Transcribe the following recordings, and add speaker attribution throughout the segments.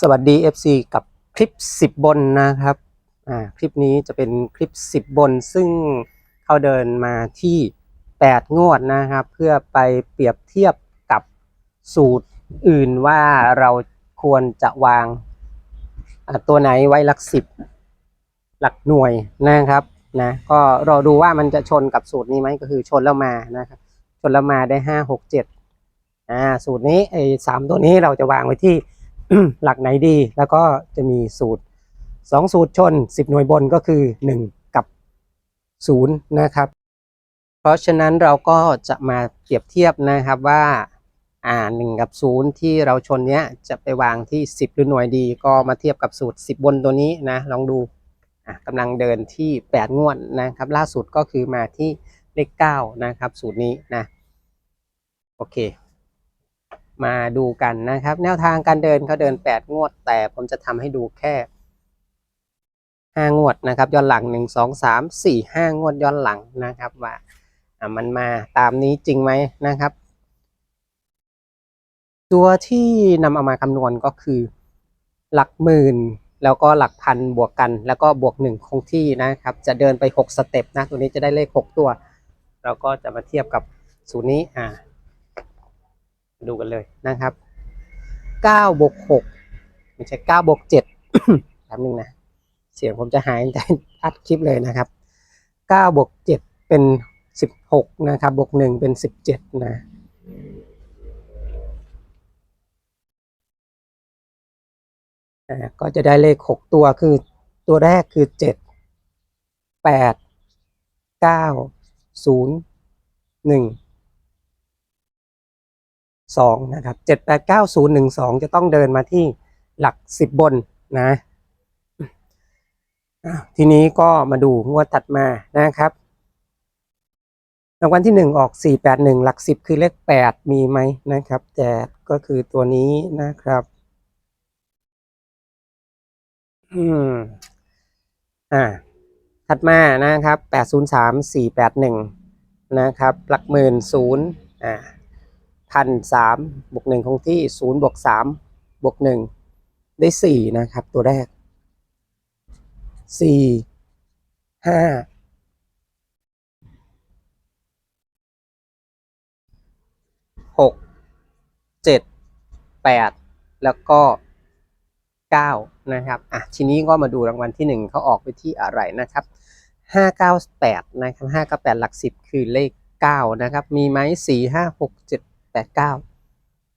Speaker 1: สวัสดี FC กับคลิป 10 บนนะครับ อ่า คลิปนี้จะเป็นคลิป 10 บน ซึ่งเขาเดินมาที่ 8 งวดนะครับ เพื่อไปเปรียบเทียบกับสูตรอื่นว่าเราควรจะวาง ตัวไหนไว้หลักสิบหลักหน่วยนะครับ นะ ก็รอดูว่ามันจะชนกับสูตรนี้ไหมก็คือชนแล้วมานะครับ ชนแล้วมาได้ห้าหกเจ็ดอ่า สูตรนี้ไอ้สามตัวนี้เราจะวางไว้ที่ หลักไหนดี แล้วก็จะมีสูตรสองสูตรชนสิบหน่วยบนก็คือหนึ่งกับศูนย์นะครับ เพราะฉะนั้นเราก็จะมาเปรียบเทียบนะครับว่าอ่าหนึ่งกับศูนย์ที่เราชนเนี้ยจะไปวางที่สิบหรือหน่วยดี ก็มาเทียบกับสูตรสิบบนตัวนี้นะลองดูกำลังเดินที่แปดงวดนะครับ ล่าสุดก็คือมาที่เลขเก้านะครับ สูตรนี้นะโอเค มาดูกันนะครับ แนวทางการเดินเขาเดิน 8 งวด แต่ผมจะทำให้ดูแค่ 5 งวดนะครับย้อนหลัง 1 2 3 4 5 งวดย้อนหลังนะครับว่ามันมาตามนี้จริงไหมนะครับ ตัวที่นำเอามาคำนวณก็คือ หลักหมื่นแล้วก็หลักพันบวกกัน แล้วก็บวกหนึ่งคงที่นะครับ จะเดินไป 6 สเต็ปนะ ตัวนี้จะได้เลข 6 ตัว เราก็จะมาเทียบกับสูตรนี้อ่า ดูกันเลยนะครับ9บวก6ไม่ใช่9บวก7แป๊บนึงนะ เสียงผมจะหายแต่อัดคลิปเลยนะครับ9บวก7เป็น 16 นะครับ บวก1เป็น 17 นะก็จะได้เลข 6 ตัวคือตัวแรกคือ 7 8 9 0 1 สองนะครับเจ็ดแปดเก้าศูนย์หนึ่งสองจะต้องเดินมาที่หลักสิบบนนะทีนี้ก็มาดูงวดถัดมานะครับรางวัลที่หนึ่งออกสี่แปดหนึ่งหลักสิบคือเลขแปดมีไหมนะครับแต่ก็คือตัวนี้นะครับอืมอ่าถัดมานะครับแปดศูนย์สามสี่แปดหนึ่งนะครับ หลักหมื่นศูนย์อ่า พันสามบวกหนึ่งคงที่ศูนย์บวกสามบวกหนึ่งได้สี่นะครับ ตัวแรกสี่ห้าหกเจ็ดแปดแล้วก็เก้านะครับอะทีนี้ก็มาดูรางวัลที่หนึ่งเขาออกไปที่อะไรนะครับห้าเก้าแปดนะครับห้าเก้าแปดหลักสิบคือเลขเก้านะครับ มีไหมสี่ห้าหกเจ็ด แปดเก้า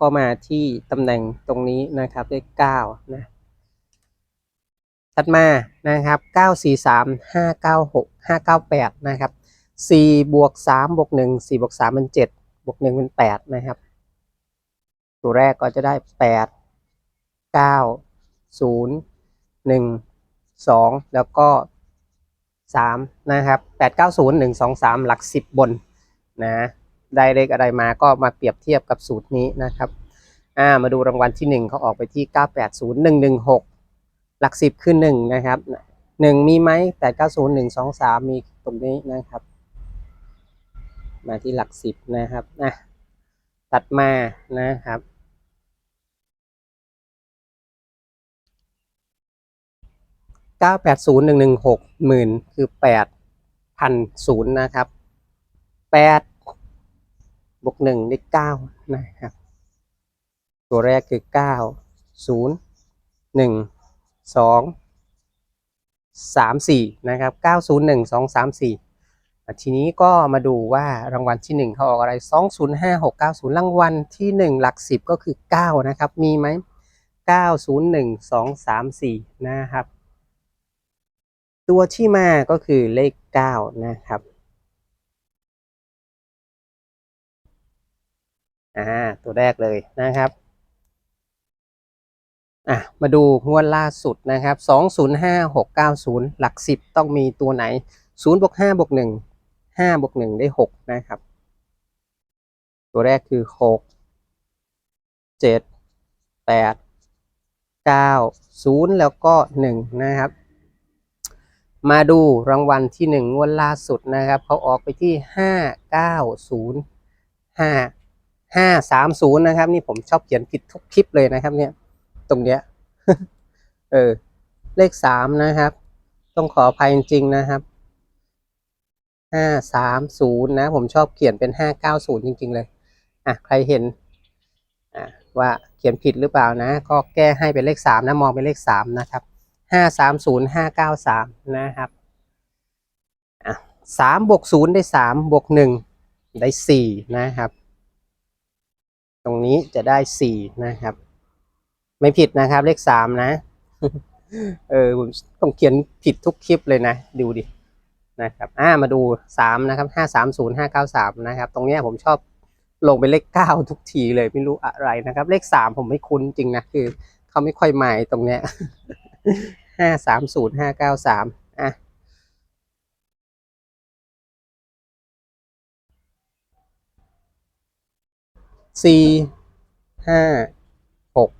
Speaker 1: ก็มาที่ตำแหน่งตรงนี้นะครับเลขเก้านะถัดมานะครับเก้าสี่สามห้าเก้าหกห้าเก้าแปดนะครับสี่บวกสามบวกหนึ่งสี่บวกสามเป็นเจ็ดบวกหนึ่งเป็นแปดนะครับ ตัวแรกก็จะได้แปดเก้าศูนย์หนึ่งสองแล้วก็สามนะครับแปดเก้าศูนย์หนึ่งสองสามหลักสิบบนนะ ได้เลขอะไรมาก็มาเปรียบเทียบกับสูตรนี้นะครับอ่ามาดูรางวัลที่หนึ่งเขาออกไปที่เก้าแปดศูนย์หนึ่งหนึ่งหกหลักสิบคือหนึ่งนะครับหนึ่งมีไหมแปดเก้าศูนย์หนึ่งสองสามมีตรงนี้นะครับ มาที่หลักสิบนะครับอะตัดมานะครับเก้าแปดศูนย์หนึ่งหนึ่งหกหมื่นคือแปดพันศูนย์นะครับแปด บวกหนึ่งได้เก้านะครับ ตัวแรกคือเก้าศูนย์หนึ่งสองสามสี่นะครับเก้าศูนย์หนึ่งสองสามสี่ทีนี้ก็มาดูว่ารางวัลที่หนึ่งเขาออกอะไรสองศูนย์ห้าหกเก้าศูนย์รางวัลที่หนึ่งหลักสิบก็คือเก้านะครับ มีไหมเก้าศูนย์หนึ่งสองสามสี่นะครับ ตัวที่มาก็คือเลขเก้านะครับ อ่าตัวแรกเลยนะครับอะมาดูงวดล่าสุดนะครับสองศูนย์ห้าหกเก้าศูนย์หลักสิบต้องมีตัวไหนศูนย์บวกห้าบวกหนึ่งห้าบวกหนึ่งได้หกนะครับ ตัวแรกคือหกเจ็ดแปดเก้าศูนย์แล้วก็หนึ่งนะครับ มาดูรางวัลที่หนึ่งงวดล่าสุดนะครับเขาออกไปที่ห้าเก้าศูนย์ห้า ห้าสามศูนย์นะครับ นี่ผมชอบเขียนผิดทุกคลิปเลยนะครับ เนี่ย ตรงเนี้ย เออ เลขสามนะครับ ต้องขออภัยจริงๆนะครับห้าสามศูนย์นะ ผมชอบเขียนเป็นห้าเก้าศูนย์จริง ๆ เลย อะ ใครเห็น อะ ว่าเขียนผิดหรือเปล่านะ ก็แก้ให้เป็นเลขสามนะ มองเป็นเลขสามนะครับห้าสามศูนย์ห้าเก้าสามนะครับ อะสามบวกศูนย์ได้สามบวกหนึ่งได้สี่นะครับ ตรงนี้จะได้สี่นะครับ ไม่ผิดนะครับ เลขสามนะ เออผมต้องเขียนผิดทุกคลิปเลยนะ ดูดินะครับอ่ามาดูสามนะครับห้าสามศูนย์ห้าเก้าสามนะครับ ตรงเนี้ยผมชอบลงเป็นเลขเก้าทุกทีเลยไม่รู้อะไรนะครับ เลขสามผมไม่คุ้นจริงนะคือเขาไม่ค่อยหมายตรงเนี้ยห้าสามศูนย์ห้าเก้าสามอะ สี่ห้าหก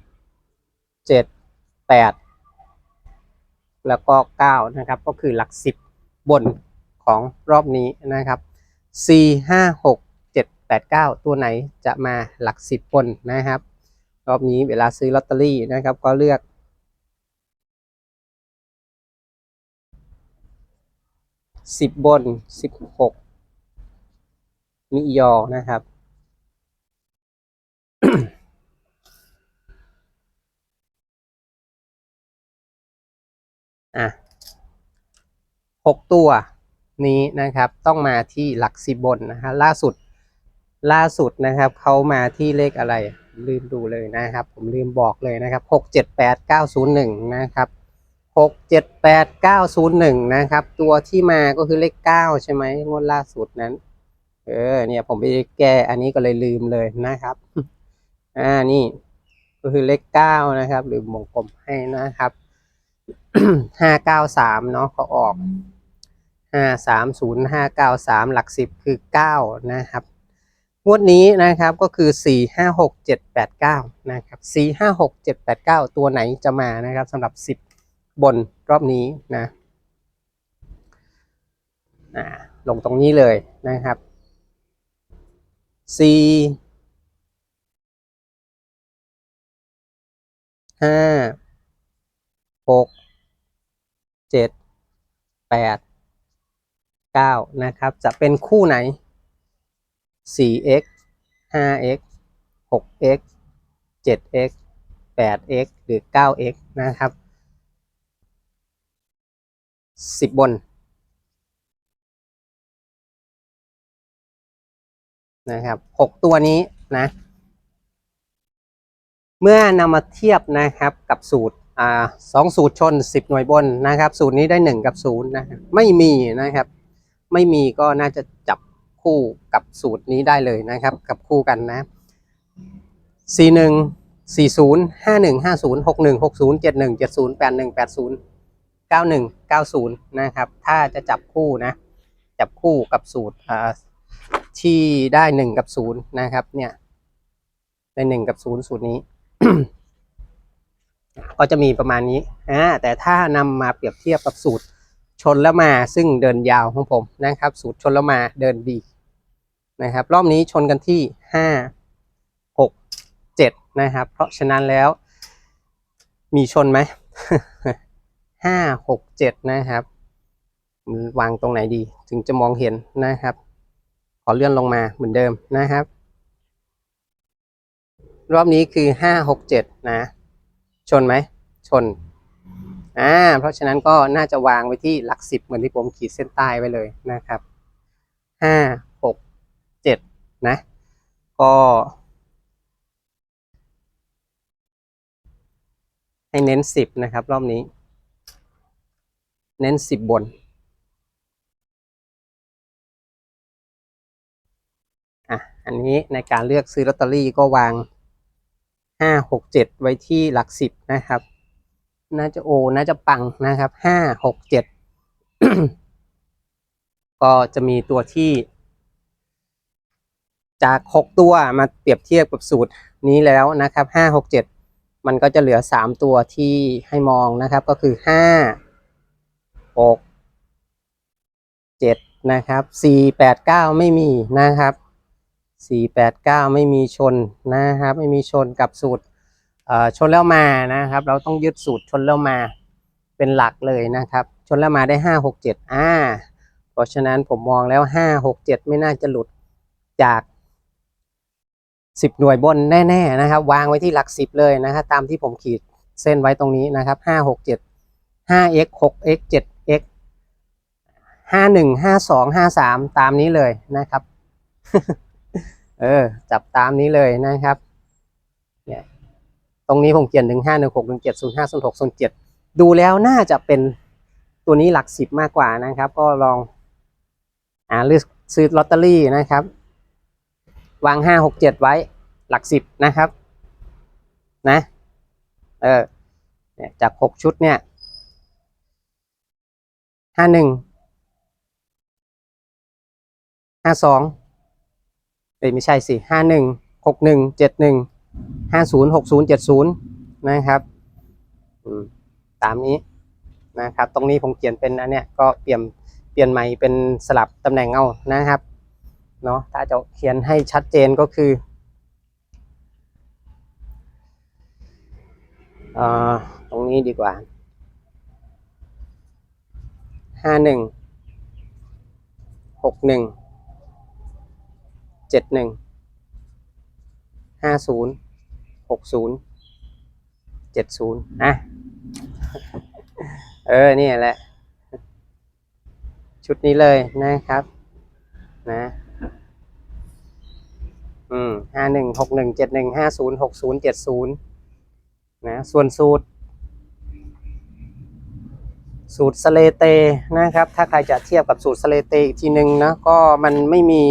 Speaker 1: เจ็ดแปดแล้วก็เก้านะครับ ก็คือหลักสิบบนของรอบนี้นะครับสี่ห้าหกเจ็ดแปดเก้าตัวไหนจะมาหลักสิบบนนะครับ รอบนี้เวลาซื้อลอตเตอรี่นะครับ ก็เลือกสิบบนสิบหกมิยอนะครับ อะหกตัวนี้นะครับต้องมาที่หลักสิบบนนะฮะล่าสุดล่าสุดนะครับเขามาที่เลขอะไรลืมดูเลยนะครับ ผมลืมบอกเลยนะครับหกเจ็ดแปดเก้าศูนย์หนึ่งนะครับหกเจ็ดแปดเก้าศูนย์หนึ่งนะครับ ตัวที่มาก็คือเลขเก้าใช่ไหมงวดล่าสุดนั้น เออเนี่ยผมไปแก้อันนี้ก็เลยลืมเลยนะครับอ่านี่ก็คือเลขเก้านะครับหรือวงกลมให้นะครับ ห้าเก้าสามเนาะก็ออกห้าสามศูนย์ห้าเก้าสามหลักสิบคือเก้านะครับงวดนี้นะครับก็คือสี่ห้าหกเจ็ดแปดเก้านะครับสี่ห้าหกเจ็ดแปดเก้าตัวไหนจะมานะครับสำหรับสิบบนรอบนี้นะอ่าลงตรงนี้เลยนะครับสี่ห้า หกเจ็ดแปดเก้านะครับ จะเป็นคู่ไหน 4x 5x 6x 7x 8x หรือ 9x นะครับ 10 บนนะครับ 6 ตัวนี้นะ เมื่อนำมาเทียบนะครับกับสูตร อ่าสองสูตรชน 10 หน่วยบนนะครับ สูตรนี้ได้ 1 กับ 0 นะครับไม่มีนะครับ ไม่มีก็น่าจะจับคู่กับสูตรนี้ได้เลยนะครับ กับคู่กันนะ 4 1 4 0 5 1 5 0 6 1 6 0 7 1 7 0 8 1 8 0 9 1 9 0 นะครับ ถ้าจะจับคู่นะ จับคู่กับสูตรอ่าที่ได้ 1 กับ 0 นะครับ เนี่ย ได้ 1 กับ 0 สูตรนี้ ก็จะมีประมาณนี้อ่าแต่ถ้านำมาเปรียบเทียบกับสูตรชนแล้วมาซึ่งเดินยาวของผมนะครับ สูตรชนแล้วมาเดินดีนะครับ รอบนี้ชนกันที่ห้าหกเจ็ดนะครับ เพราะฉะนั้นแล้ว มีชนไหมห้าหกเจ็ดนะครับวางตรงไหนดีถึงจะมองเห็นนะครับ ขอเลื่อนลงมาเหมือนเดิมนะครับ รอบนี้คือห้าหกเจ็ดนะ ชนไหม ชน อ่า เพราะฉะนั้นก็น่าจะวางไว้ที่หลักสิบเหมือนที่ผมขีดเส้นใต้ไว้เลยนะครับห้าหกเจ็ดนะ ก็ให้เน้นสิบนะครับ รอบนี้ เน้นสิบบนอะอันนี้ในการเลือกซื้อลอตเตอรี่ก็วาง ห้าหกเจ็ดไว้ที่หลักสิบนะครับ น่าจะโอ น่าจะปังนะครับห้าหกเจ็ดก็จะมีตัวที่ จากหกตัวมาเปรียบเทียบกับสูตรนี้แล้วนะครับห้าหกเจ็ดมันก็จะเหลือสามตัวที่ให้มองนะครับ ก็คือห้าหกเจ็ดนะครับสี่แปดเก้าไม่มีนะครับ สี่แปดเก้าไม่มีชนนะครับ ไม่มีชนกับสูตรเอ่อชนแล้วมานะครับ เราต้องยึดสูตรชนแล้วมาเป็นหลักเลยนะครับ ชนแล้วมาได้ห้าหกเจ็ดอ่าเพราะฉะนั้นผมมองแล้วห้าหกเจ็ดไม่น่าจะหลุดจากสิบหน่วยบนแน่ๆนะครับ วางไว้ที่หลักสิบเลยนะครับตามที่ผมขีดเส้นไว้ตรงนี้นะครับห้าหกเจ็ดห้า x หก x เจ็ด x ห้าหนึ่งห้าสองห้าสามตามนี้เลยนะครับ เออ จับตามนี้เลยนะครับเนี่ยตรงนี้ผมเขียนถึงห้าหนึ่งหกหนึ่งเจ็ดศูนย์ห้าศูนย์หกศูนย์เจ็ดดูแล้วน่าจะเป็นตัวนี้หลักสิบมากกว่านะครับ ก็ลองอ่าเลือกซื้อลอตเตอรี่นะครับ วางห้าหกเจ็ดไว้หลักสิบนะครับ นะเออเนี่ยจากหกชุดเนี่ยห้าหนึ่งห้าสอง เอ้ยไม่ใช่สิห้าหนึ่งหกหนึ่งเจ็ดหนึ่งห้าศูนย์หกศูนย์เจ็ดศูนย์นะครับตามนี้นะครับ ตรงนี้ผมเขียนเป็นอันเนี้ยก็เปลี่ยนเปลี่ยนใหม่เป็นสลับตำแหน่งเอานะครับเนาะถ้าจะเขียนให้ชัดเจนก็คืออ่อตรงนี้ดีกว่าห้าหนึ่งหกหนึ่ง เจ็ดหนึ่งห้าศูนย์หกศูนย์เจ็ดศูนย์อะเออนี่แหละ ชุดนี้เลยนะครับ นะอืมห้าหนึ่งหกหนึ่งเจ็ดหนึ่งห้าศูนย์หกศูนย์เจ็ดศูนย์นะ ส่วนสูตร สูตรสเลเตนะครับ ถ้าใครจะเทียบกับสูตรสเลเตอีกทีหนึ่งนะ ก็มันไม่มี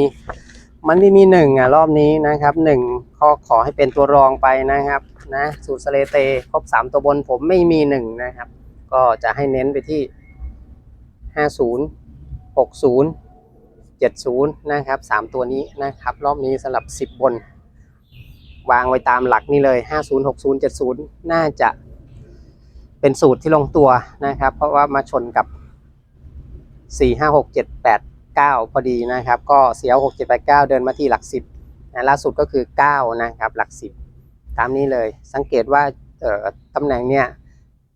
Speaker 1: มันไม่มีหนึ่งอะรอบนี้นะครับหนึ่งข้อขอให้เป็นตัวรองไปนะครับนะสูตรสเลเตครบสามตัวบนผมไม่มีหนึ่งนะครับ ก็จะให้เน้นไปที่ห้าศูนย์หกศูนย์เจ็ดศูนย์นะครับสามตัวนี้นะครับ รอบนี้สำหรับสิบบน วางไว้ตามหลักนี่เลยห้าศูนย์หกศูนย์เจ็ดศูนย์น่าจะเป็นสูตรที่ลงตัวนะครับ เพราะว่ามาชนกับสี่ห้าหกเจ็ดแปด เก้าพอดีนะครับ ก็เสียวหกเจ็ดแปดเก้าเดินมาที่หลักสิบนะล่าสุดก็คือเก้านะครับ หลักสิบตามนี้เลยสังเกตว่าตำแหน่งเนี่ย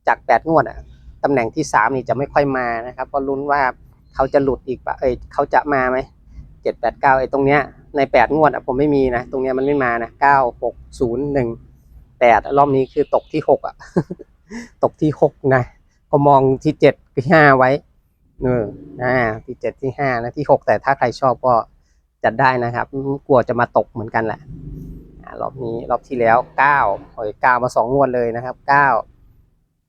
Speaker 1: จากแปดงวดอะตำแหน่งที่สามนี่จะไม่ค่อยมานะครับ ก็ลุ้นว่าเขาจะหลุดอีกปะเอ้ยเขาจะมาไหมเจ็ดแปดเก้าไอ้ตรงเนี้ยในแปดงวดอะผมไม่มีนะ ตรงเนี้ยมันไม่มานะเก้าหกศูนย์หนึ่งแปดรอบนี้คือตกที่หกอะตกที่หกนะ ก็มองที่เจ็ดที่ห้าไว้ เอออ่าที่เจ็ดที่ห้านะที่หกแต่ถ้าใครชอบก็จัดได้นะครับ กลัวจะมาตกเหมือนกันแหละรอบนี้รอบที่แล้วเก้าโอ้ยเก้ามาสองงวดเลยนะครับเก้า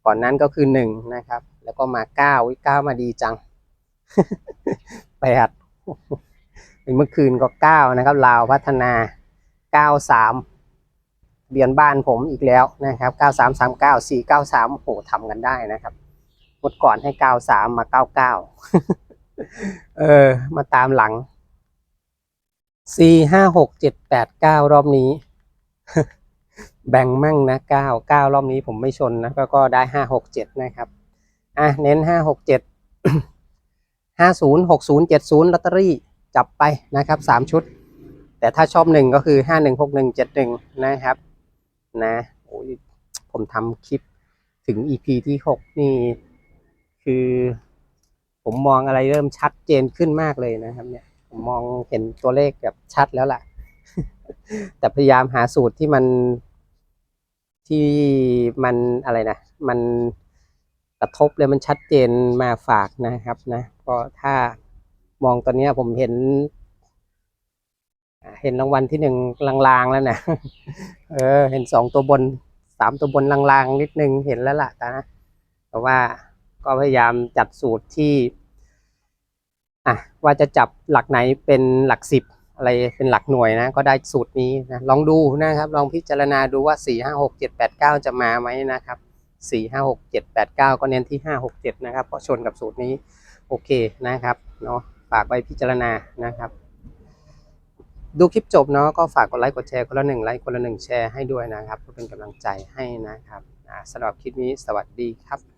Speaker 1: ก่อนนั้นก็คือหนึ่งนะครับ แล้วก็มาเก้าวิเก้ามาดีจังแปดเมื่อคืนก็เก้านะครับลาวพัฒนาเก้าสามเบียนบ้านผมอีกแล้วนะครับเก้าสามสามเก้าสี่เก้าสามโอ้โหทำกันได้นะครับ ดก่อนให้เก้าสามมาเก้าเก้าเออ มาตามหลังสี่ห้าหกเจ็ดแปดเก้ารอบนี้ แบ่งมั่งนะเก้าเก้ารอบนี้ผมไม่ชนนะก็ก็ได้ห้าหกเจ็ดนะครับ อะ เน้นห้าหกเจ็ดห้าศูนย์หกศูนย์เจ็ดศูนย์ลอตเตอรี่จับไปนะครับสามชุด แต่ถ้าชอบหนึ่งก็คือห้าหนึ่งหกหนึ่งเจ็ดหนึ่งนะครับ นะโอ้ยผมทำคลิปถึง EP ที่หกนี่ คือ ผมมองอะไรเริ่มชัดเจนขึ้นมากเลยนะครับ เนี่ยผมมองเห็นตัวเลขแบบชัดแล้วล่ะ แต่พยายามหาสูตรที่มันที่มันอะไรนะมันกระทบเลยมันชัดเจนมาฝากนะครับ นะก็ถ้ามองตอนนี้ผมเห็น เห็นรางวัลที่หนึ่งลางๆแล้วนะเออ เห็นสองตัวบนสามตัวบนลางๆนิดนึงเห็นแล้วล่ะนะแต่ว่า ก็พยายามจัดสูตรที่อะว่าจะจับหลักไหนเป็นหลักสิบอะไรเป็นหลักหน่วยนะ ก็ได้สูตรนี้นะลองดูนะครับ ลองพิจารณาดูว่าสี่ห้าหกเจ็ดแปดเก้าจะมาไหมนะครับสี่ห้าหกเจ็ดแปดเก้าก็เน้นที่ห้าหกเจ็ดนะครับเพราะชนกับสูตรนี้โอเคนะครับเนาะฝากไว้พิจารณานะครับดูคลิปจบเนาะก็ฝากกดไลค์กดแชร์คนละหนึ่งไลค์คนละหนึ่งแชร์ให้ด้วยนะครับเพื่อเป็นกำลังใจให้นะครับสำหรับคลิปนี้สวัสดีครับ